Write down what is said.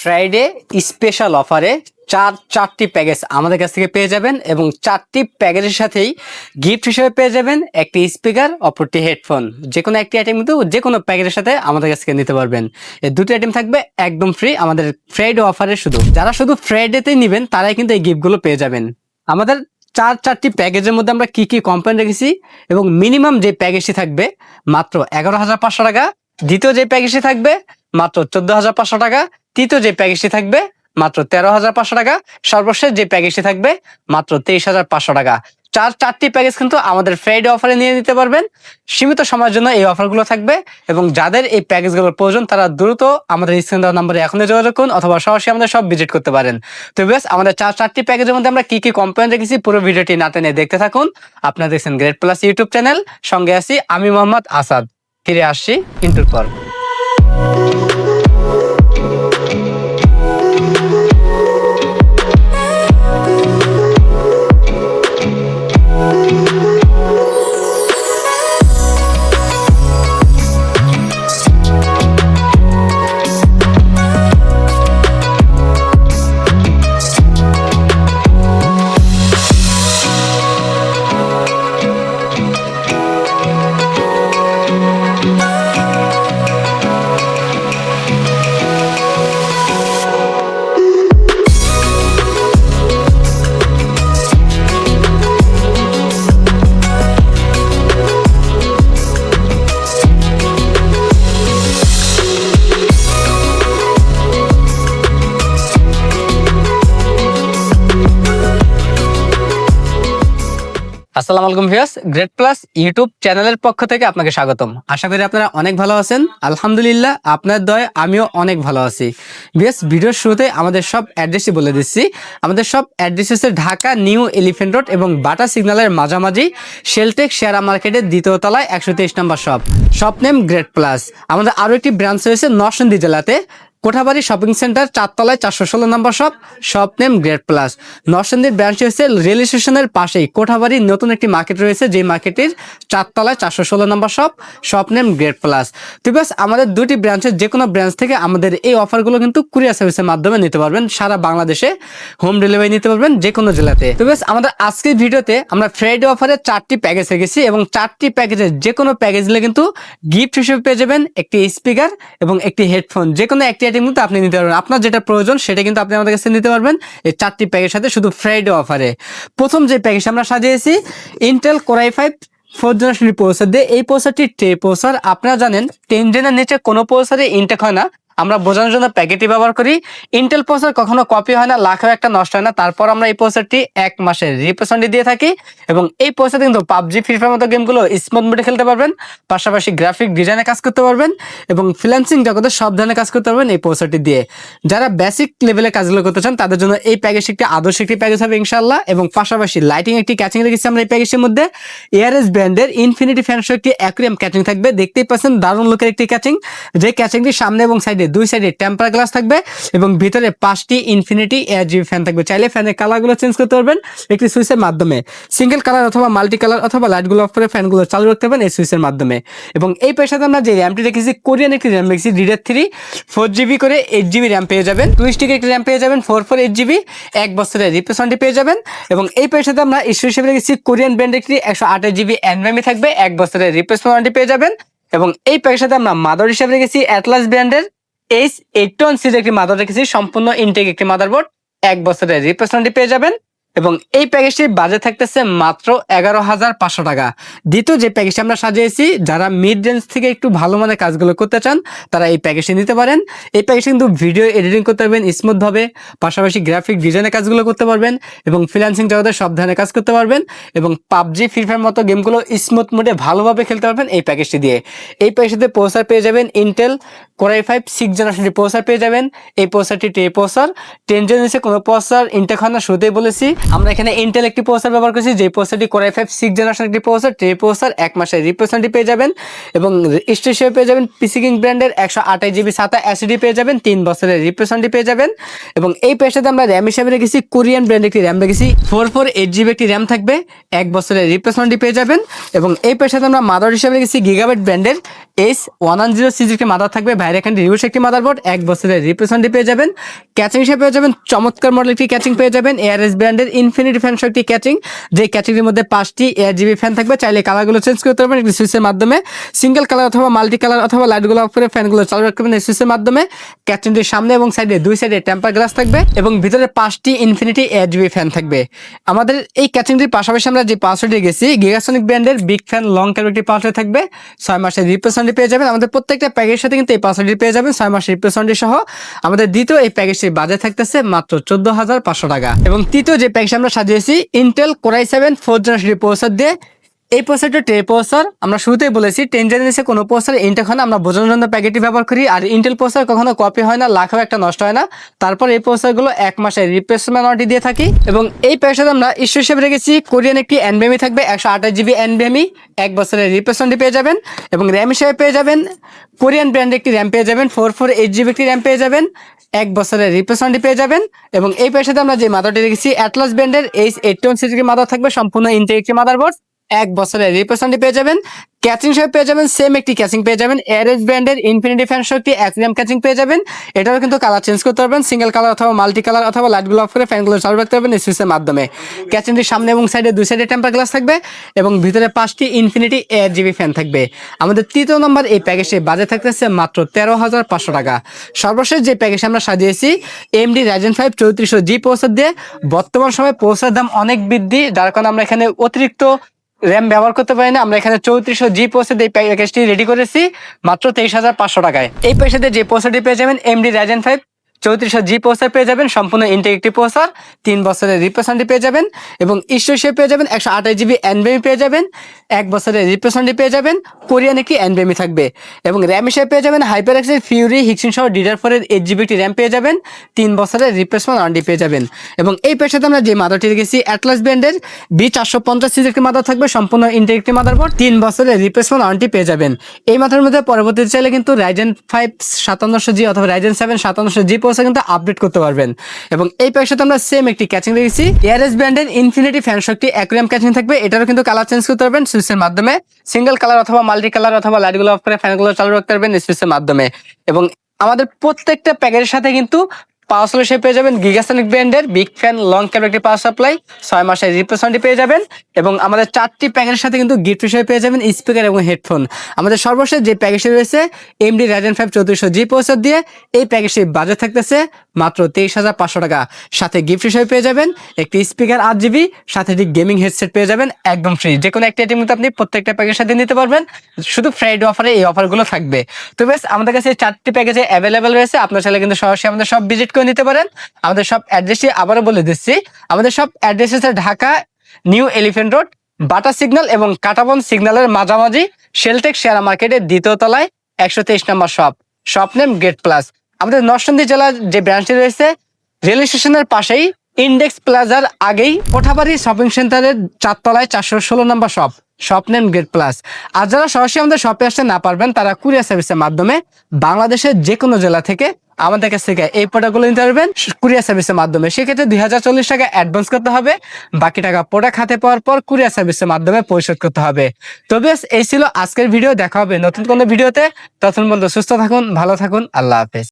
Friday special অফারে চার, চারটি প্যাকেজ আমাদের কাছ থেকে পেয়ে যাবেন এবং চারটি প্যাকেজের সাথেই গিফট হিসেবে পেয়ে যাবেন একটি স্পিকার অপরটি হেডফোন যে কোনো একটি আইটেম কিন্তু যে কোনো প্যাকেজের সাথে আমাদের কাছ থেকে নিতে পারবেন। এই দুটো আইটেম থাকবে একদম ফ্রি আমাদের ফ্রাইডে অফারে শুধু। যারা শুধু ফ্রাইডেতেই নেবেন, তারাই কিন্তু এই গিফটগুলো পেয়ে যাবেন। আমাদের চার, চারটি প্যাকেজের মধ্যে আমরা কি কি কোম্পানি রেখেছি এবং মিনিমাম যে প্যাকেজটি থাকবে, মাত্র এগারো হাজার পাঁচশো টাকা। দ্বিতীয় যে প্যাকেজটি থাকবে, মাত্র চোদ্দ হাজার পাঁচশো টাকা। তৃতীয় যে প্যাকেজটি থাকবে, মাত্র তেরো হাজার পাঁচশো টাকা। সর্বশেষ যে প্যাকেজটি থাকবে, মাত্র তেইশ হাজার পাঁচশো টাকা। চার, চারটি প্যাকেজ কিন্তু আমাদের ফ্রাইডে অফারে নিয়ে নিতে পারবেন। সীমিত সময়ের জন্য এই অফারগুলো থাকবে এবং যাদের এই প্যাকেজগুলোর প্রয়োজন, তারা দ্রুত আমাদের স্ক্রিন দেওয়া নম্বরে এখনই যোগাযোগ করুন অথবা সরাসরি আমাদের সব ভিজিট করতে পারেন। তো বেশ আমাদের চার, চারটি প্যাকেজের মধ্যে আমরা কি কি কোম্পানি রেখেছি, পুরো ভিডিওটি না টেনে দেখতে থাকুন। আপনারা দেখছেন গ্রেট প্লাস ইউটিউব চ্যানেল সঙ্গে আছি আমি মোহাম্মদ আসাদ। ফিরে আসছি ইন্টুর পর আসসালামু আলাইকুম ভিউয়ার্স গ্রেট প্লাস ইউটিউব চ্যানেলের পক্ষ থেকে আপনাকে স্বাগতম। আশা করি আপনারা অনেক ভালো আছেন। আলহামদুলিল্লাহ আপনার দয় আমিও অনেক ভালো আছি। ভিউয়ার্স, ভিডিওর শুরুতে আমাদের সব অ্যাড্রেসই বলে দিচ্ছি। আমাদের সব অ্যাড্রেস হচ্ছে ঢাকা নিউ এলিফেন্ট রোড এবং বাটা সিগন্যালের মাঝামাঝি শেলটেক শেয়ারা মার্কেটের দ্বিতীয় তলায় একশো তেইশ নম্বর shop. Shop name great plus আমাদের আরও একটি ব্রাঞ্চ রয়েছে নরসিংদী জেলাতে। কোঠাবাড়ি শপিং সেন্টার চারতলায় চারশো ষোলো নম্বর shop shop name great plus নরসিংদীর ব্রাঞ্চ হচ্ছে রেল স্টেশনের পাশেই। কোঠাবাড়ির নতুন একটি মার্কেট রয়েছে যে মার্কেটের চারতলায় চারশো ষোলো নম্বর shop shop name great plus তো ব্যাস, আমাদের দুটি ব্রাঞ্চের যে কোনো ব্রাঞ্চ থেকে আমাদের এই অফারগুলো কিন্তু কুরিয়ার সার্ভিসের মাধ্যমে নিতে পারবেন। সারা বাংলাদেশে হোম ডেলিভারি নিতে পারবেন যে কোনো জেলাতে। তো ব্যাস, আমাদের আজকের ভিডিওতে আমরা ফ্রাইডে অফারে চারটি প্যাকেজ রেখেছি এবং চারটি প্যাকেজের যে কোনো প্যাকেজ কিন্তু গিফট হিসেবে পেয়ে যাবেন একটি স্পিকার এবং একটি হেডফোন যে কোনো একটি আইটেম কিন্তু আপনি নিতে পারবেন। আপনার যেটা প্রয়োজন, সেটা কিন্তু আপনি আমাদের কাছে নিতে পারবেন। এই চারটি প্যাকের সাথে শুধু ফ্রাইডে অফারে প্রথম যে প্যাকেজ আমরা সাজিয়েছি Intel core i five four generation processor দিয়ে এই প্রসেসরটি টে প্রসার আপনারা জানেন টেন জেনার নিচে কোনো প্রসারে ইনটেক হয় না। আমরা বোঝানোর জন্য প্যাকেটই ব্যবহার করি। ইন্টেল প্রসেসর কখনো কপি হয় না, লাখেও একটা নষ্ট হয় না। তারপর আমরা এই প্রসেসরটি এক মাসের রিপ্লেসমেন্ট দিয়ে থাকি এবং এই প্রসেসর কিন্তু পাবজি ফ্রি ফায়ার মতো গেমগুলো স্মুথ মোডে খেলতে পারবেন, পাশাপাশি গ্রাফিক ডিজাইনে কাজ করতে পারবেন এবং ফ্রিল্যান্সিং জগতে সব ধরনের কাজ করতে পারবেন এই প্রসেসরটি দিয়ে। যারা বেসিক লেভেলে কাজগুলো করতে চান, তাদের জন্য এই প্যাকেজটি একটি আদর্শ একটি প্যাকেজ হবে ইনশাল্লাহ এবং পাশাপাশি লাইটিং একটি ক্যাচিং রেখেছি আমরা এই প্যাকেজের মধ্যে। এয়ারএস ব্র্যান্ডের ইনফিনিটি ফ্যানশো একটি অ্যাকুরিয়াম ক্যাচিং থাকবে, দেখতেই পাচ্ছেন দারুণ লোকের একটি ক্যাচিং যে ক্যাচিংটি সামনে এবং সাইডে দুই সাইডে টেম্পার গ্লাস থাকবে এবং ভিতরে পাঁচটি ইনফিনিটি এয়ার জিবি ফ্যান থাকবে। চাইলে ফ্যানের কালারগুলো চেঞ্জ করতে পারবেন একটি সুইচের মাধ্যমে। সিঙ্গেল কালার অথবা মাল্টি কালার অথবা লাইটগুলো অফ করে ফ্যানগুলো চালু রাখতে পারবেন এই সুইচের মাধ্যমে। এবং এই পেশাতে আমরা যে র্যামটি রেখেছি, কোরিয়ান একটি র্যাম রেখেছি D D R three four GB করে এইট জিবি র্যাম পেয়ে যাবেন। টুইস্টিক একটি র্যাম পেয়ে যাবেন ফোর ফোর এইট জিবি এক বছরের রিপ্লেসমেন্টটি পেয়ে যাবেন। এবং এই পেশাতে আমরা ইস্যু হিসেবে রেখেছি, কোরিয়ান ব্র্যান্ড একটি একশো আঠাশ জিবি এনভেমি থাকবে, এক বছরের রিপ্লেসমেন্টটি পেয়ে যাবেন। এবং এই প্যাকের সাথে আমরা মাদার হিসেবে রেখেছি অ্যাটলাস ব্র্যান্ডের এইচ এইট টন সিজ একটি মাদার রেখেছি, সম্পূর্ণ ইনটেক একটি মাদারবোর্ড এক বছরের রিপ্লেসমেন্টটি পেয়ে যাবেন। এবং এই প্যাকেজটির বাজেট থাকতেছে মাত্র এগারো হাজার পাঁচশো টাকা। দ্বিতীয় যে প্যাকেজটি আমরা সাজিয়েছি, যারা মিড রেঞ্জ থেকে একটু ভালো মানের কাজগুলো করতে চান, তারা এই প্যাকেজটি নিতে পারেন। এই প্যাকেজটি কিন্তু ভিডিও এডিটিং করতে পারবেন স্মুথভাবে পাশাপাশি গ্রাফিক ডিজাইনের কাজগুলো করতে পারবেন এবং ফ্রিল্যান্সিং জগতে সব ধরনের কাজ করতে পারবেন এবং পাবজি ফ্রি ফায়ার মতো গেমগুলো স্মুথ মোডে ভালোভাবে খেলতে পারবেন এই প্যাকেজটি দিয়ে। এই প্যাকেজটিতে প্রসার পেয়ে যাবেন Intel core i five six জেনারেশনটি প্রসার পেয়ে যাবেন। এই প্রসারটি টে প্রসার টেন জেনারেশন কোনো প্রসার ইনটেক হয় শুরুতেই বলেছি। আমরা এখানে ইন্টেল একটি প্রসেসর ব্যবহার করছি যে প্রসেসরটি core i five six generation একটি প্রসেসর যে প্রসেসর এক মাসের রিপ্রেসেন্টটি পেয়ে যাবেন এবং হিসেবে পেয়ে যাবেন পিসি কিং ব্র্যান্ডের একশো আঠাশ জিবি সাতা অ্যাসিডি পেয়ে যাবেন, তিন বছরের রিপ্রেসেন্টটি পেয়ে যাবেন এবং এই পেশাতে আমরা র্যাম হিসেবে রেখেছি কোরিয়ান ব্র্যান্ড একটি র্যাম রেখেছি ফোর ফোর এইট জিবি একটি র্যাম থাকবে, এক বছরের রিপ্লেসমেন্টটি পেয়ে যাবেন এবং এই পেশাতে আমরা মাদার হিসেবে রেখেছি গিগাবাইট ব্র্যান্ডের S one one zero C G একটি মাদার থাকবে, বাইরে এখানে রিউস একটি মাদার বোর্ড এক বছরের রিপ্লেসমেন্টটি পেয়ে যাবেন ক্যাচিং হিসেবে পেয়ে যাবেন, চমৎকার মডেল একটি ক্যাচিং পেয়ে যাবেন এআরএস ব্র্যান্ডের ইনফিনিটি ফ্যান একটি ক্যাচিং যে ক্যাচিংটির মধ্যে পাঁচটি জিবি ফ্যান থাকবে, চাইলে কালারগুলো চেঞ্জ করতে পারবেন একটি সুইচের মাধ্যমে। সিঙ্গেল কালার অথবা মাল্টি কালার অথবা লাইটগুলো অফ করে ফ্যানগুলো চালু রাখতে পারবেন সুইচের মাধ্যমে। ক্যাচিংটির সামনে এবং সাইডে দুই সাইডে টেম্পার গ্লাস থাকবে এবং ভিতরে পাঁচটি ইনফিনিটি জিবি ফ্যান থাকবে। আমাদের এই ক্যাচিংটির পাশাপাশি আমরা যে পাসওয়ার্ডে গেছি গিগাসনিক ব্র্যান্ডের বিগ ফ্যান লং ক্যাব একটি পাসওয়ার্ড থাকবে। ছয় মাসের রিপ্রেসেন্টটি পেয়ে যাবেন। আমাদের প্রত্যেকটা প্যাকেজের সাথে কিন্তু এই পাসওয়ার্ডটি পেয়ে যাবেন। ছয় মাসের রিপ্রেসেন্টটি সহ আমাদের দ্বিতীয় এই প্যাকেজটির বাজেট থাকতেছে মাত্র চোদ্দ হাজার পাঁচশো টাকা। এবং তৃতীয় যে প্যাকেজ আমরা সাজিয়েছি Intel core i seven four generation processor দিয়ে এই প্রসেসরটা টে প্রসেসর আমরা শুরুতেই বলেছি টেন জেনারেশনে কোনো প্রসেসর ইন্টেল হয় না, আমরা বোঝানোর জন্য প্যাকেটটি ব্যবহার করি, আর ইন্টেল প্রসেসর কখনো কপি হয় না, লাখও একটা নষ্ট হয় না। তারপর এই প্রসেসরগুলো এক মাসের রিপ্লেসমেন্ট ওয়ারেন্টি দিয়ে থাকি, এবং এই প্যাকেজে আমরা ইস্যু হিসেবে রেখেছি, কোরিয়ান একটি এনবিএমি থাকবে, একশো আঠাশ জিবি এনবিএমি এক বছরের রিপ্লেসমেন্টটি পেয়ে যাবেন, এবং র্যাম হিসেবে পেয়ে যাবেন, কোরিয়ান ব্র্যান্ডের একটি র্যাম পেয়ে যাবেন ফোর ফোর এইট জিবি একটি র্যাম পেয়ে যাবেন, এক বছরের রিপ্লেসমেন্টটি পেয়ে যাবেন, এবং এই পেশাতে আমরা যে মাদারটি রেখেছি অ্যাটলাস ব্র্যান্ডের এইচ এইট ওয়ান সিজির মাদার থাকবে, সম্পূর্ণ ইন্টেক একটি মাদারবোর্ড এক বছরের রিপ্রেসেন্টটি পেয়ে যাবেন। ক্যাচিং হিসেবে পেয়ে যাবেন সেম একটি ক্যাচিং পেয়ে যাবেন। এয়ারেজ ব্র্যান্ডের ইনফিনিটি ফ্যান শক্তি অ্যাক্রিয়াম ক্যাচিং পেয়ে যাবেন। এটারও কিন্তু কালার চেঞ্জ করতে পারবেন সিঙ্গেল কালার অথবা মাল্টি কালার অথবা লাইটগুলো অফ করে ফ্যানগুলো চালু রাখতে পারবেন সুইচের মাধ্যমে। ক্যাচিংটির সামনে এবং সাইডে দুই সাইডে টেম্পার গ্লাস থাকবে এবং ভিতরে পাঁচটি ইনফিনিটি এয়ার জিবি ফ্যান থাকবে। আমাদের তৃতীয় নম্বর এই প্যাকেজে বাজে থাকতেছে মাত্র তেরো হাজার পাঁচশো টাকা। সর্বশেষ যে প্যাকেজ আমরা সাজিয়েছি এমডি রাইজেন ফাইভ চৌত্রিশশো জি পৌঁছার দিয়ে বর্তমান সময়ে পৌঁছার দাম অনেক বৃদ্ধি, যার কারণে আমরা এখানে অতিরিক্ত র্যাম ব্যবহার করতে পারি না। আমরা এখানে চৌত্রিশশো জি পোসেড এই প্যাকেজটি রেডি করেছি, মাত্র তেইশ হাজার পাঁচশো টাকায়। এই পয়সাতে যে পোসেডটি পেয়ে যাবেন এমডি রাজেন ফাইভ চৌত্রিশশো জি পোস্টার পেয়ে যাবেন, সম্পূর্ণ ইন্টেক একটি পোস্টার তিন বছরের রিপ্রেসেন্টটি পেয়ে যাবেন এবং ইস্যু হিসেবে পেয়ে যাবেন একশো আঠাশ জিবি এনবিএমি পেয়ে যাবেন, এক বছরের রিপ্রেসেন্টটি পেয়ে যাবেন, কোরিয়ান একটি এনবিএমি থাকবে এবং র্যাম হিসেবে পেয়ে যাবেন হাইপার এক্সের ফিউরি হিক্সিন সহ ডিডার ফোরের এইট জিবি একটি র্যাম পেয়ে যাবেন, তিন বছরের রিপ্লেসমেন্ট ওয়ারেন্টি পেয়ে যাবেন এবং এই পেশাতে আমরা যে মাদারটি রেখেছি অ্যাটলাস ব্র্যান্ডের বি চারশো পঞ্চাশ সিজির একটি মাদার থাকবে, সম্পূর্ণ ইন্টেক একটি পর তিন বছরের রিপ্লেসমেন্ট ওয়ারেন্টি পেয়ে যাবেন। এই মাথার মধ্যে পরবর্তীতে চাইলে কিন্তু রাইজেন ফাইভ সাতান্নশো জি অথবা রাইজেন সেভেন সাতান্নশো জি পয়সা কিন্তু আপডেট করতে পারবেন। এবং এই প্যাকের আমরা সেম একটি ক্যাচিং রেখেছি এয়ারএস ব্র্যান্ডের ইনফিনিটি ফ্যান শক্তি অ্যাকুরিয়াম ক্যাচিং থাকবে। এটারও কিন্তু কালার চেঞ্জ করতে পারবেন সুইচের মাধ্যমে। সিঙ্গেল কালার অথবা মাল্টি কালার অথবা লাইটগুলো অফ করে ফ্যানগুলো চালু রাখতে পারবেন সুইচের মাধ্যমে। এবং আমাদের প্রত্যেকটা প্যাকেজের সাথে কিন্তু পাওয়ার সলিউশন পেয়ে যাবেন গিগাসনিক ব্র্যান্ডের বিগ ফ্যান লং ক্যাপ একটি পাওয়ার সাপ্লাই ছয় মাসের রিপ্লেসমেন্টটি পেয়ে যাবেন, এবং আমাদের চারটি প্যাকেজের সাথে কিন্তু গিফট হিসেবে পেয়ে যাবেন স্পিকার এবং হেডফোন আমাদের সর্বশেষ যে প্যাকেজটি রয়েছে এমডি রাজেন ফাইভ চৌত্রিশশো জি প্রসেসর দিয়ে এই প্যাকেজটি বাজেট থাকতেছে মাত্র তেইশ হাজার পাঁচশো টাকা। সাথে গিফট হিসেবে পেয়ে যাবেন একটি স্পিকার আট জিবি সাথে একটি গেমিং হেডসেট পেয়ে যাবেন একদম ফ্রি যে কোনো একটি আইটেম আপনি প্রত্যেকটা প্যাকেজের সাথে নিতে পারবেন। শুধু ফ্রাইডে অফারে এই অফারগুলো থাকবে। তো বেশ, আমাদের কাছে চারটি প্যাকেজে অ্যাভেলেবেল রয়েছে। আপনার চাইলে কিন্তু সরাসরি আমাদের সব ভিজিট করে নিতে পারেন। আমাদের সব অ্যাড্রেসটি আবারও বলে দিচ্ছি। আমাদের সব অ্যাড্রেস হচ্ছে Dhaka new elephant road Bata signal এবং কাটাবন সিগন্যালের মাঝামাঝি শেলটেক শেয়ার মার্কেটের দ্বিতীয় তলায় একশো তেইশ number shop shop name gate plus আমাদের নরসিংদী জেলার যে ব্রাঞ্চটি রয়েছে রেল স্টেশনের পাশেই ইন্ডেক্স প্লাজার আগেই কোঠাবাড়ি শপিং সেন্টারের চারতলায় চারশো ষোলো number shop shop name gate plus আর যারা সরাসরি আমাদের শপে আসতে না পারবেন, তারা কুরিয়ার সার্ভিসের মাধ্যমে বাংলাদেশের যে কোনো জেলা থেকে আমাদের কাছ থেকে এই প্রোডাক্টগুলো নিতে পারবেন। কুরিয়ার সার্ভিসের মাধ্যমে। সেক্ষেত্রে দুই হাজার চল্লিশ টাকা অ্যাডভান্স করতে হবে। বাকি টাকা প্রোডাক্ট হাতে পাওয়ার পর কুরিয়ার সার্ভিসের মাধ্যমে পরিশোধ করতে হবে। তো বেশ, এই ছিল আজকের ভিডিও দেখা হবে নতুন কোনো ভিডিওতে তখন বন্ধু সুস্থ থাকুন, ভালো থাকুন। আল্লাহ হাফেজ।